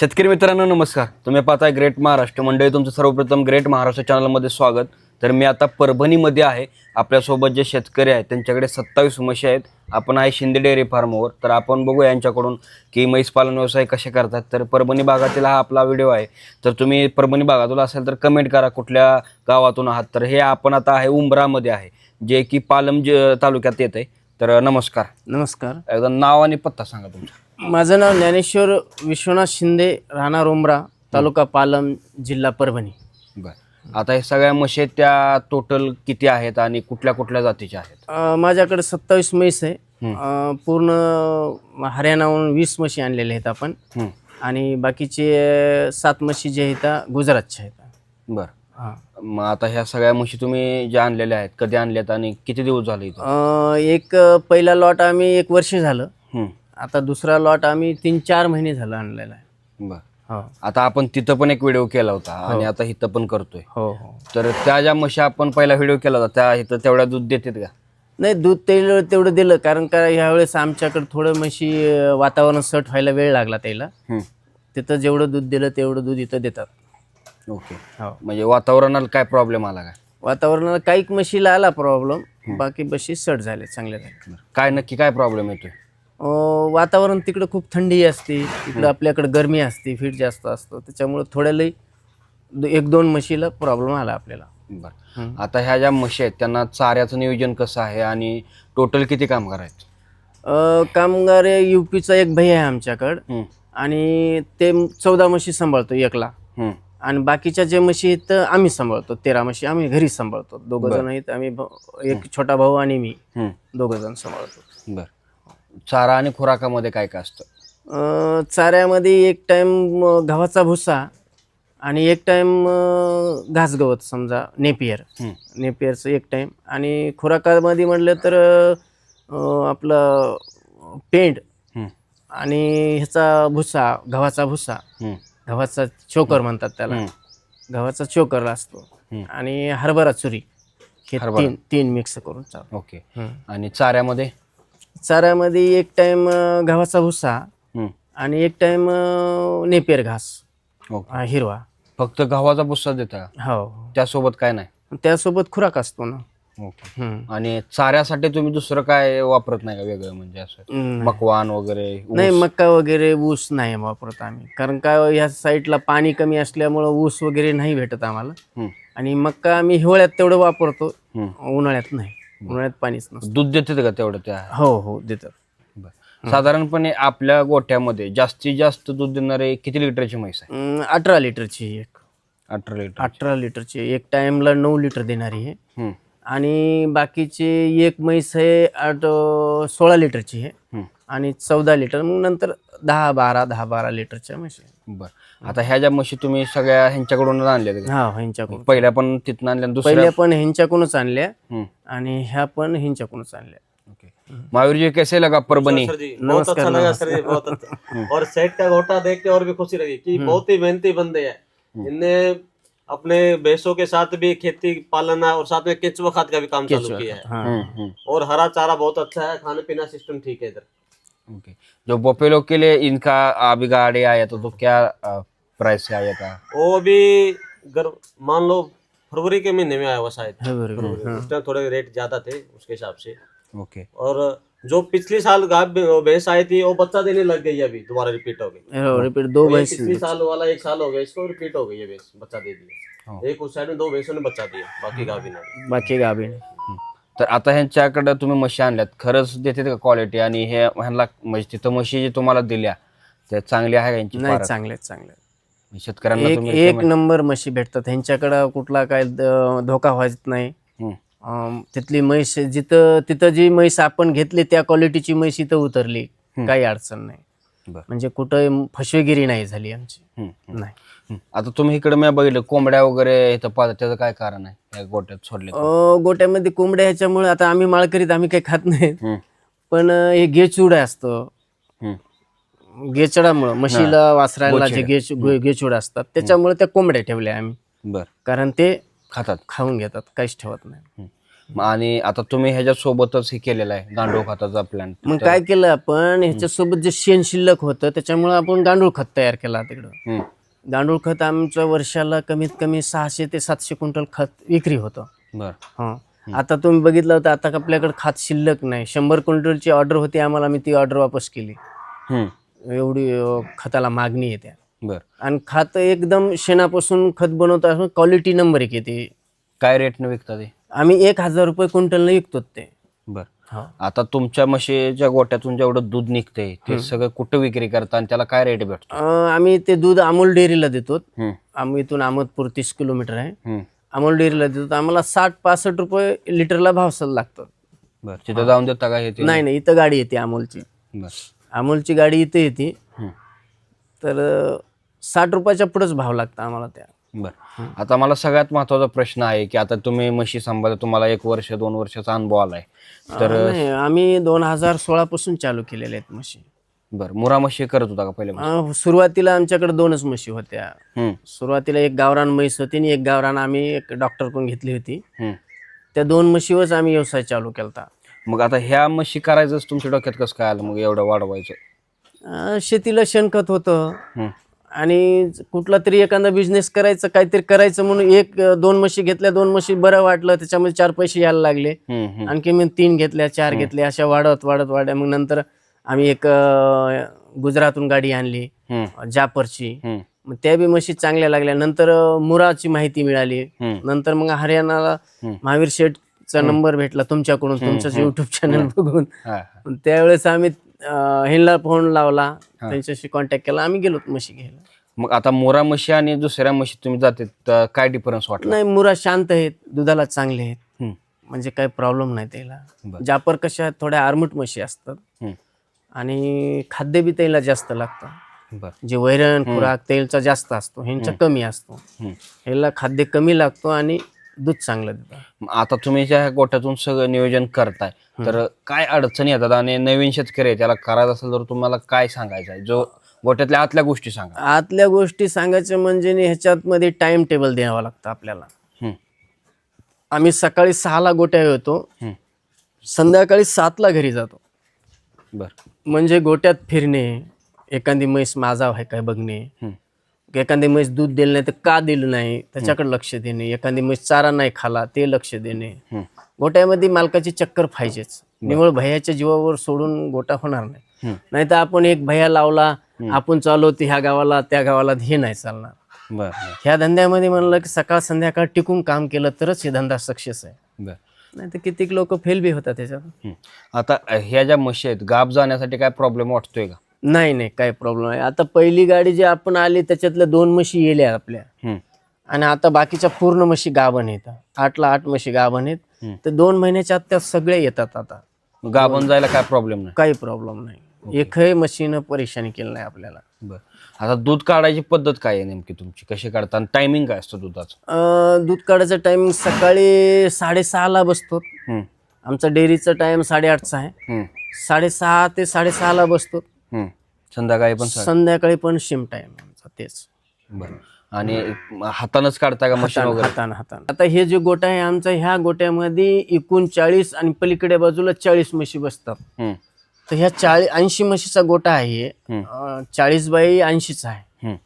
शेतकरी मित्रांनो नमस्कार. तुम्ही पाहताय ग्रेट महाराष्ट्र. मंडळी तुमचं सर्वप्रथम ग्रेट महाराष्ट्र चॅनलमध्ये स्वागत. तर मी आता परभणीमध्ये आहे. आपल्यासोबत जे शेतकरी आहेत त्यांच्याकडे सत्तावीस म्हशी आहेत. आपण आहे शिंदे डेअरी फार्मवर तर आपण बघू यांच्याकडून की म्हैस पालन व्यवसाय कसे करतात. तर परभणी भागातील हा आपला व्हिडिओ आहे. तर तुम्ही परभणी भागातून असेल तर कमेंट करा कुठल्या गावातून आहात. तर हे आपण आता आहे उंबरामध्ये आहे. जे की पालम ज तालुक्यात येत आहे तर नमस्कार. नमस्कार. एकदा नाव आणि पत्ता सांगा तुमचा. माझं नाव ज्ञानेश्वर विश्वनाथ शिंदे राहणार उमरा तालुका पालम जिल्हा परभणी. बर. आता हे सगळ्या म्हशी आहेत, त्या टोटल किती आहेत आणि कुठल्या कुठल्या जातीच्या आहेत? अं, माझ्याकडे सत्तावीस म्हैस आहे. हं. अं, पूर्ण हरियाणाहून वीस म्हशी आणलेल्या आहेत आपण. हं, आणि बाकीचे अं, सात म्हशी जे आहेत त्या गुजरातच्या आहेत. बर. हां. मग आता ह्या सगळ्या म्हशी तुम्ही ज्या आणलेल्या आहेत कधी आणल्यात आणि किती दिवस झाले इथं? अं, एक अं, पहिला लॉट आम्ही एक वर्ष झालं. हं, आता दुसरा लॉट आम्ही तीन चार महिने झालं आणलेला आहे. बर. हो. आता आपण तिथं पण एक व्हिडिओ केला होता आणि आता इथं पण करतोय. हो हो. तर त्या ज्या म्हशी आपण पहिला व्हिडिओ केला होता त्या इथं तेवढ्या दूध देतात का? नाही दूध तेल तेवढं दिलं कारण का ह्यावेळेस आमच्याकडे थोडं म्हशी अं, वातावरण सट व्हायला वेळ लागला त्याला. हं, तिथं जेवढं दूध दिलं तेवढं दूध इथं देतात. ओके हो. म्हणजे वातावरणाला काय प्रॉब्लेम आला काय वातावरणाला काही म्हशीला आला प्रॉब्लेम बाकी म्हशी सट झाले बरं. काय नक्की काय प्रॉब्लेम येतोय? अं, वातावरण तिकडं खूप थंडी असते इकडं आपल्याकडे गरमी असते फीट जास्त असतं त्याच्यामुळे थोड्या लई दो- एक दोन म्हशीला प्रॉब्लेम आला आपल्याला. बरं. आता ह्या ज्या म्हशी आहेत त्यांना चाऱ्याचं नियोजन कसं आहे आणि टोटल किती कामगार आहेत? अं, कामगार युपीचा एक भैया आहे आमच्याकडं आणि ते चौदा म्हशी सांभाळतो एकला. आणि बाकीच्या जे म्हशी आहेत तर आम्ही सांभाळतो. तेरा म्हशी आम्ही घरी सांभाळतो. दोघं जण आहेत आम्ही भ- एक छोटा भाऊ आणि मी. दोघं जण सांभाळतो. बर. चारा आणि खुराकामध्ये काय काय असतं? अं, चाऱ्यामध्ये एक टाइम गव्हाचा भुसा आणि एक टाइम घासगवत समजा नेपियर. नेपियरचं एक टाइम आणि खुराकामध्ये म्हटलं तर अं, आपलं पेंड आणि ह्याचा भुसा गव्हाचा भुसा. गव्हाचा चोकर म्हणतात त्याला. गव्हाचा चोकर असतो. आणि हरभरा चुरी हे हरभरा. तीन तीन मिक्स करून चालू ओके. आणि चाऱ्यामध्ये? चाऱ्यामध्ये एक टाइम गव्हाचा भुसा आणि एक टाइम नेपियर घास ओके. हा, हिरवा. फक्त गव्हाचा बुस्सा देता? हो. त्यासोबत काय नाही? त्यासोबत खुराक असतो ना. ओके. हम्म. आणि चाऱ्यासाठी तुम्ही दुसरं काय वापरत नाही का वेगळं म्हणजे असं. मकवान वगैरे ऊस? नाही मक्का वगैरे ऊस नाही वापरत आम्ही. कारण का ह्या साईडला पाणी कमी असल्यामुळं ऊस वगैरे नाही भेटत आम्हाला. आणि मक्का आम्ही हिवाळ्यात तेवढं वापरतो. उन्हाळ्यात नाही. उन्हाळ्यात पाणीच नसतं. दूध देते का तेवढं त्या? हो हो देतात. बरं. साधारणपणे आपल्या गोठ्यामध्ये जास्तीत जास्त दूध देणारे किती लिटरची म्हैस आहे? अं, अठरा लिटरची एक. अठरा लिटर अठरा लिटरची. एक टाइमला नऊ लिटर देणारी आहे हं, आणि बाकीचे एक म्हैस आहे आठ सोळा लिटरची आहे. हं. आणि चौदा लिटर मग नंतर दहा बारा दहा बारा लिटरच्या म्हशी. बरं. आता ह्या ज्या म्हशी तुम्ही सगळ्या ह्यांच्याकडूनच आणल्या हा ह्यांच्याकडून. पहिल्या पण तिथनं आणल्या आणि दुसऱ्या? पहिल्या पण ह्यांच्याकडूनच आणल्या हं, आणि ह्या पण ह्यांच्याकडूनच आणल्या. ओके. महावीर जी कैसे लगा परभणी? सर जी. बहुत अच्छा लगा सर जी बहुत अच्छा. और सेठ का घोटा देख के और भी खुशी लगी कि बहुत ही मेहनती बंदे हैं। इनने अपने भैंसों के साथ भी खेती पालन और साथ में केचुआ खाद का भी काम चालू किया है। हाँ। हं, हं, और हरा चारा बहुत अच्छा है खाने पीना सिस्टम ठीक है इधर। ओके। जो बोपेलो के लिए इनका अभी गाड़ी आया था तो क्या प्राइस से आया था? वो अभी मान लो फरवरी के महीने में आया हुआ शायद। फरवरी। उस टाइम थोड़े रेट ज़्यादा थे उसके हिसाब से। ओके। और जो पिछली साल गाय भैंस आई थी वो बच्चा देने लग गई अभी दोबारा रिपीट हो गई। हो, रिपीट दो भैंस पिछली साल वाला एक साल हो गया इसको रिपीट हो गई है भैंस बच्चा दे। दिया। एक उस साइड में दो भैंसों ने बच्चा दिया बाकी गावी ने। बाकी गाभीने हं. तर आता ह्यांच्याकडे तुम्ही म्हशी आणल्यात खरंच देते का क्वालिटी आणि हे ह्यांना म्हणजे तिथं म्हशी जी तुम्हाला दिल्या त्या चांगल्या आहे का यांची नाही? चांगले चांगले शेतकऱ्यांना एक तुम्ही एक नंबर म्हशी भेटतात ह्यांच्याकडं कुठला काय धोका व्हायचा नाही. तिथली म्हैस जिथं तिथं जी म्हैस आपण घेतली त्या क्वालिटीची म्हैस इथं उतरली काही अडचण नाही. म्हणजे कुठं फसवेगिरी नाही झाली आमची. नाही. आता तुम्ही इकडे मी बघितलं कोंबड्या वगैरे इथं त्याचं काय कारण आहे? या गोट्यात सोडले गोट्यामध्ये कोंबड्या ह्याच्यामुळे आता आम्ही माळकरीत आम्ही काही खात नाही पण हे गेचूड असतं. गेचडामुळं म्हशीला वासरायला जे गेच गेचूड असतात त्याच्यामुळे त्या कोंबड्या ठेवल्या आम्ही. बर. कारण ते खातात. खाऊन घेतात काहीच ठेवत नाही. आणि आता तुम्ही ह्याच्या सोबतच हे केलेलं आहे गांडूळ खताचा प्लॅन मग काय केलं आपण ह्याच्यासोबत जे शेण शिल्लक होतं त्याच्यामुळे आपण गांडूळ खत तयार केला तिकडं गांडूळ खत आमचं वर्षाला कमीत कमी सहाशे ते सातशे क्विंटल खत विक्री होतं. बर. हा. आता तुम्ही बघितलं होतं आता आपल्याकडे खात शिल्लक नाही. शंभर क्विंटलची ऑर्डर होती आम्हाला मी ती ऑर्डर वापस केली. एवढी खताला मागणी येते बर. आणि खात एकदम शेणापासून खत बनवत असं क्वालिटी नंबर एक येते. काय रेटने विकता ते? आम्ही एक हजार रुपये क्विंटलनं विकतो ते. बर. हा. आता तुमच्या म्हशीच्या गोट्यातून जेवढं दूध निघतंय ते सगळं कुठं विक्री करता आणि त्याला काय रेट भेटतो? आम्ही ते दूध अमूल डेअरीला देतो. आम्ही इथून अहमदपूर तीस किलोमीटर आहे. अमोल डेअरीला देतो आम्हाला साठ पासष्ट रुपये लिटरला भाव सर लागतो बर तिथं जाऊन देता का हे ते? नाही नाही इथं गाडी येते अमोलची. बर. अमोलची गाडी इथे येते. तर साठ रुपयाच्या पुढेच भाव लागतं आम्हाला त्या. बर. आता मला सगळ्यात महत्त्वाचा प्रश्न आहे की आता तुम्ही म्हशी सांभाळ तुम्हाला एक वर्ष दोन वर्षाचा अनुभव आलाय. तर नाही आम्ही दोन हजार सोळा पासून चालू केलेले आहेत म्हशी. बर मुरा म्हशी करत होता का पहिले अं, सुरुवातीला आमच्याकडे दोनच म्हशी होत्या. हम्म. सुरुवातीला एक गावरान म्हैस होती आणि एक गावरान आम्ही एक डॉक्टर पण घेतली होती. हम्म. त्या दोन म्हशीवरच आम्ही व्यवसाय चालू केला मग आता ह्या म्हशी करायचंच तुमच्या डोक्यात कसं काय आलं? मग एवढं वाढवायचं. शेतीला शेणखत होतं. हम्म. आणि कुठला तरी एखादा बिझनेस करायचं काहीतरी करायचं म्हणून एक दोन म्हशी घेतल्या दोन म्हशी बरं वाटलं त्याच्यामध्ये चार पैसे यायला लागले. आणखी मी तीन घेतल्या चार घेतल्या अशा वाढत वाढत वाढत मग नंतर आम्ही एक अं, गुजरातहून गाडी आणली. जापरची. मग त्या बी म्हशी चांगल्या लागल्या. नंतर मुराची माहिती मिळाली. नंतर मग हरियाणाला. महावीर शेठचा नंबर भेटला तुमच्याकडून तुमचंच युट्यूब चॅनल बघून. त्यावेळेस आम्ही ह्यांना फोन लावला त्यांच्याशी कॉन्टॅक्ट केला आम्ही गेलो म्हशी घ्यायला. मग आता मोरा म्हशी आणि दुसऱ्या म्हशी तुम्ही जाते तर काय डिफरन्स वाटला? नाही मुरा शांत आहेत दुधाला चांगले आहेत. हम्म. म्हणजे काही प्रॉब्लेम नाही त्याला. बरं. जापर कशा आहेत थोड्या आरमट म्हशी असतात. हम्म. आणि खाद्य बी त्याला जास्त लागतं. बर. जे वैरण खुराक तेलचा जास्त असतो ह्यांचा कमी असतो. हम्म. ह्याला खाद्य कमी लागतो आणि दूध चांगलं देतं आता तुम्ही ज्या गोट्यातून सगळं नियोजन करताय तर काय अडचणी येतात आणि नवीन शेतकरी आहे, त्याला करायचं असेल तर तुम्हाला काय सांगायचं आहे? जो गोट्यातल्या आतल्या गोष्टी सांगा. आतल्या गोष्टी सांगायच्या म्हणजे नी ह्याच्यात मध्ये टाइम टेबल द्यावं लागतं आपल्याला. हम्म. आम्ही सकाळी सहाला गोट्या येतो हम्म. संध्याकाळी सातला घरी जातो. बर. म्हणजे गोट्यात फिरणे एखादी म्हैस माझा आहे काय बघणे हम्म. एखादी म्हैस दूध दिलं नाही तर का दिलं नाही? त्याच्याकडे लक्ष देणे. एखादी म्हैस चारा नाही खाला ते लक्ष देणे. गोट्यामध्ये मालकाची चक्कर पाहिजेच. निवळ भयाच्या जीवावर सोडून गोटा होणार नाही. हम्म. नाही तर आपण एक भया लावला आपण चालवतो ह्या गावाला त्या गावाला हे नाही चालणार. ह्या धंद्यामध्ये म्हणलं की सकाळ संध्याकाळ टिकून काम केलं तरच हे धंदा सक्सेस आहे. नाही तर कित्येक लोक फेल बी होतात त्याच्यात. आता ह्या ज्या म्हशी आहेत गाब जाण्यासाठी काय प्रॉब्लेम वाटतोय का? नाही नाही काही प्रॉब्लेम आहे आता पहिली गाडी जी आपण आली त्याच्यातल्या दोन म्हशी येल्या आपल्या. आणि आता बाकीच्या पूर्ण म्हशी गाभण आहेत. आठला आठ म्हशी गाभण आहेत. तर दोन महिन्याच्या आत त्या सगळ्या येतात आता. गाभण जायला काय प्रॉब्लेम नाही? काही प्रॉब्लेम नाही. एकही म्हशीनं परेशानी केलं नाही आपल्याला. बर. आता दूध काढायची पद्धत काय आहे नेमकी तुमची? कशी काढता? आणि टायमिंग काय असतं दुधाचं? दूध काढायचं टायमिंग सकाळी साडेसहाला बसतो. आमचा डेअरीचा टाइम साडेआठचा आहे. साडेसहा ते साडेसहाला बसतो. हम्म. संध्याकाळी पण संध्याकाळी पण सेम टाइम आमचा तेच. बर. आणि हातानच काढता का मशीन वगैरे? हातान हातान. आता हे जे गोटा आहे आमचा ह्या गोट्यामध्ये एकूण चाळीस आणि पलीकडे बाजूला चाळीस म्हशी बसतात. हम्म. तर ह्या चाळीस ऐंशी म्हशीचा गोटा आहे. हम्म. अं, चाळीस बाय ऐंशीचा आहे. हम्म.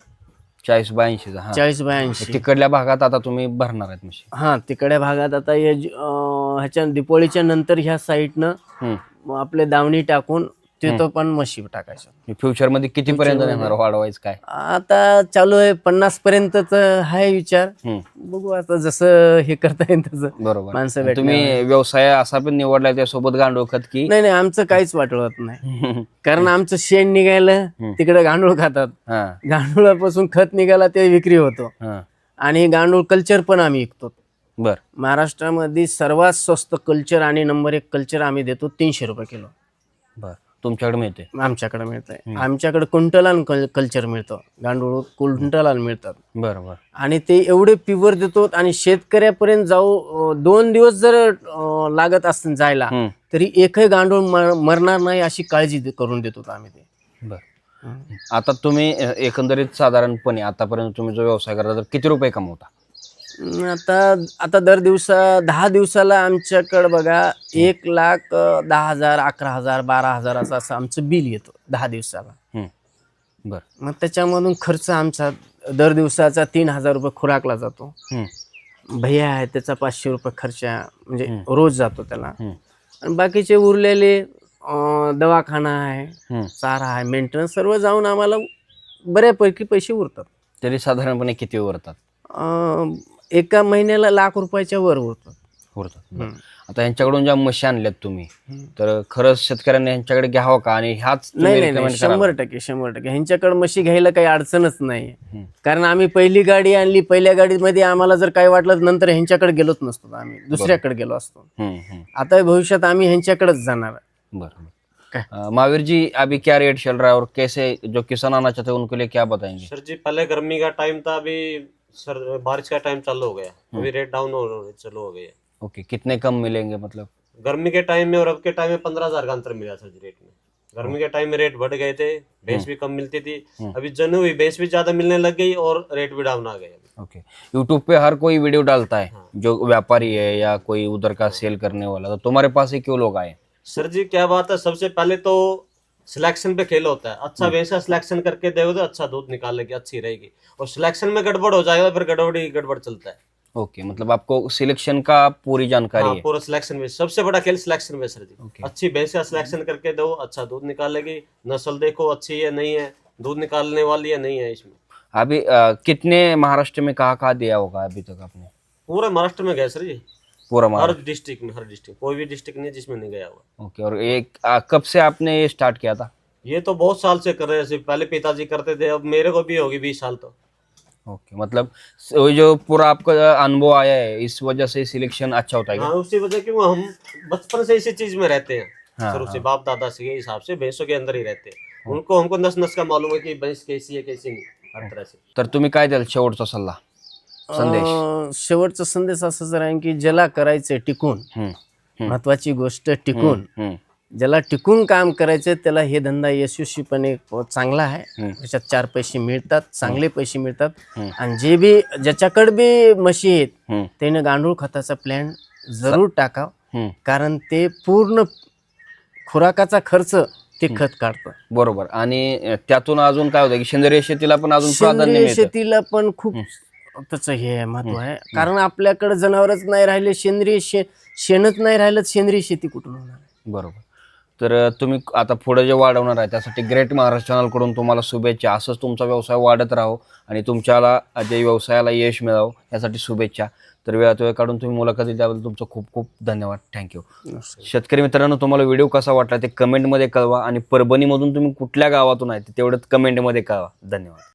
चाळीस बाऐंशीचा हा. चाळीस बाय ऐंशी. तिकडल्या भागात आता तुम्ही भरणार आहेत म्हशी. हा तिकडे भागात आता हे जे, अं, ह्याच्या दिपोळीच्या नंतर ह्या साईडनं हम्म. मग आपले दावणी टाकून तिथं पण म्हशी टाकायच्या फ्युचरमध्ये किती पर्यंत नेणार वाढवायचं काय? आता चालू आहे पन्नास पर्यंतच आहे विचार. हम्म. बघू आता जसं हे करता येईल तसं. बरोबर. माणसं तुम्ही व्यवसाय असा पण निवडलाय त्यासोबत गांडूळ खत की? नाही नाही आमचं काहीच वाटवत नाही. कारण आमचं शेण निघायलं तिकडे गांडूळ खातात. हा. गांडुळापासून खत निघाला ते विक्री होतो. हा. आणि गांडूळ कल्चर पण आम्ही विकतो. बर. महाराष्ट्रामध्ये सर्वात स्वस्त कल्चर आणि नंबर एक कल्चर आम्ही देतो तीनशे रुपये किलो. बर. तुमच्याकडे मिळते. आमच्याकडे मिळत आहे आमच्याकडे कुंटलान कल्चर मिळतं. गांडूळ कुंटलान मिळतात. बर बर. आणि ते एवढे प्युअर देतो आणि शेतकऱ्यापर्यंत जाऊ अं, दोन दिवस जर अं, लागत असतील जायला हम्म. तरी एकही गांडूळ मर- मरणार नाही अशी काळजी दे- करून देतो आम्ही ते. बर. आता तुम्ही अ, एकंदरीत साधारणपणे आतापर्यंत तुम्ही जो व्यवसाय करता तर किती रुपये कमवता? आता आता दर दिवसा दहा दिवसाला आमच्याकडं बघा एक लाख अं, दहा हजार अकरा हजार बारा हजाराचं असं आमचं बिल येतो दहा दिवसाला हम्म. बर मग त्याच्यामधून खर्च आमचा दर दिवसाचा तीन हजार रुपये खुराकला जातो हम्म. भैया आहे त्याचा पाचशे रुपये खर्च म्हणजे रोज जातो त्याला हम्म. आणि बाकीचे उरलेले अं, दवाखाना आहे. चारा आहे मेंटेनन्स सर्व जाऊन आम्हाला बऱ्यापैकी पैसे उरतात तरी साधारणपणे किती उरतात अं, एका महिन्याला लाख रुपयाच्या वर उरतात उरतात बरं. आता यांच्याकडून ज्या म्हशी आणल्यात तुम्ही तर खरंच शेतकऱ्यांनी यांच्याकडे घ्यावं का? आणि ह्याच तुम्ही नाही नाही नाही. recommend कराल? शंभर टक्के शंभर टक्के. ह्यांच्याकडे म्हशी घ्यायला काही अडचणच नाही. कारण आम्ही पहिली गाडी आणली पहिल्या गाडीमध्ये आम्हाला जर काही वाटलं तर नंतर ह्यांच्याकडे गेलोच नसतो आम्ही. दुसऱ्याकडे गेलो असतो. हम्म, हम्म. आता भविष्यात आम्ही ह्यांच्याकडेच जाणार बरं क्या? अ, महावीर जी अभी क्या रेट चल रहा है? और कैसे जो किसान आना चाहते हैं उनके लिए क्या बताएंगे? सर जी पहले गर्मी का टाइम था अभी सर बारिश का टाइम चालू हो गया अभी रेट डाउन हो चालू हो गया ओके कितने कम मिलेंगे मतलब? गर्मी के टाइम में और अब के टाइम में पंद्रह हज़ार का अंतर मिला सर रेट में। गर्मी के टाइम में रेट बढ़ गए थे भैंस भी कम मिलती थी। अभी जन हुई भैंस भी ज़्यादा मिलने लग गई और रेट भी डाउन आ गए ओके यूट्यूब पे हर कोई वीडियो डालता है हाँ। जो व्यापारी है या कोई उधर का सेल करने वाला तो तुम्हारे पास ही क्यों लोग आए? सर जी क्या बात है? सबसे पहले तो सिलेक्शन पे खेल होता है। अच्छा वैसा सिलेक्शन करके दोगे तो अच्छा दूध निकालेगी अच्छी रहेगी। और सिलेक्शन में गड़बड़ हो जाएगा फिर गड़बड़ गड़बड़ चलता है। ओके okay, मतलब आपको सिलेक्शन का पूरी जानकारी हाँ है। पूरा सिलेक्शन में सबसे बड़ा खेल सिलेक्शन में सर जी। ओके अच्छी भैंस सिलेक्शन करके दो अच्छा दूध निकालेगी। नस्ल देखो अच्छी है नहीं है दूध निकालने वाली है नहीं है इसमें। अभी अ, कितने महाराष्ट्र में कहा कहाँ दिया होगा अभी तक आपने? पूरे महाराष्ट्र में गए सर जी। पूरा हर डिस्ट्रिक्ट में हर डिस्ट्रिक्ट कोई भी डिस्ट्रिक्ट नहीं जिसमें नहीं गया हुआ। ओके और एक अ, कब से आपने ये स्टार्ट किया था? ये तो बहुत साल से कर रहे हैं सिर्फ़ पहले पिताजी करते थे अब मेरे को भी होगी बीस साल तो। ओके मतलब स- वो जो पूरा आपका अनुभव आया है इस वजह से सिलेक्शन अच्छा होता है क्या? हाँ उसी वजह क्यों हम बचपन से इसी चीज़ में रहते हैं। हाँ, शुरू से हाँ। बाप दादा से के हिसाब से भैंसों के अंदर ही रहते हैं। उनको हमको नस नस का मालूम है कि भैंस कैसी है कैसी नहीं हर तरह से। तर तुम्ही काय द्याल शेवटचा सल्ला? संदेश. शेवटचा संदेश असं जर आहे की ज्याला करायचंय टिकून महत्वाची गोष्ट टिकून ज्याला टिकून काम करायचं त्याला हे धंदा यशस्वीपणे चांगला आहे. त्याच्यात चार पैसे मिळतात चांगले पैसे मिळतात. आणि जे बी ज्याच्याकडे बी म्हशी आहेत त्याने गांडूळ खताचा प्लॅन जरूर टाकाव. कारण ते पूर्ण खुराकाचा खर्च ते खत काढतं. बरोबर. आणि त्यातून अजून काय होतं की सेंद्रिय शेतीला पण अजून प्राधान्य शेतीला पण खूप त्याचं हे महत्त्व आहे. कारण आपल्याकडे जनावरच नाही राहिले सेंद्रिय शे शेणच नाही राहिलं सेंद्रिय शेती कुठून होणार बरोबर. तर तुम्ही आता पुढे जे वाढवणार आहे त्यासाठी ग्रेट महाराष्ट्र चॅनलकडून तुम्हाला शुभेच्छा. असंच तुमचा व्यवसाय वाढत राहो आणि तुमच्याला जे व्यवसायाला यश मिळावं यासाठी शुभेच्छा. तर वेळात वेळ काढून तुम्ही मुलाखती द्याबद्दल तुमचं खूप खूप धन्यवाद. थँक्यू शेतकरी मित्रांनो तुम्हाला व्हिडिओ कसा वाटला ते कमेंटमध्ये कळवा आणि परभणीमधून तुम्ही कुठल्या गावातून आहे ते तेवढंच कमेंटमध्ये कळवा. धन्यवाद.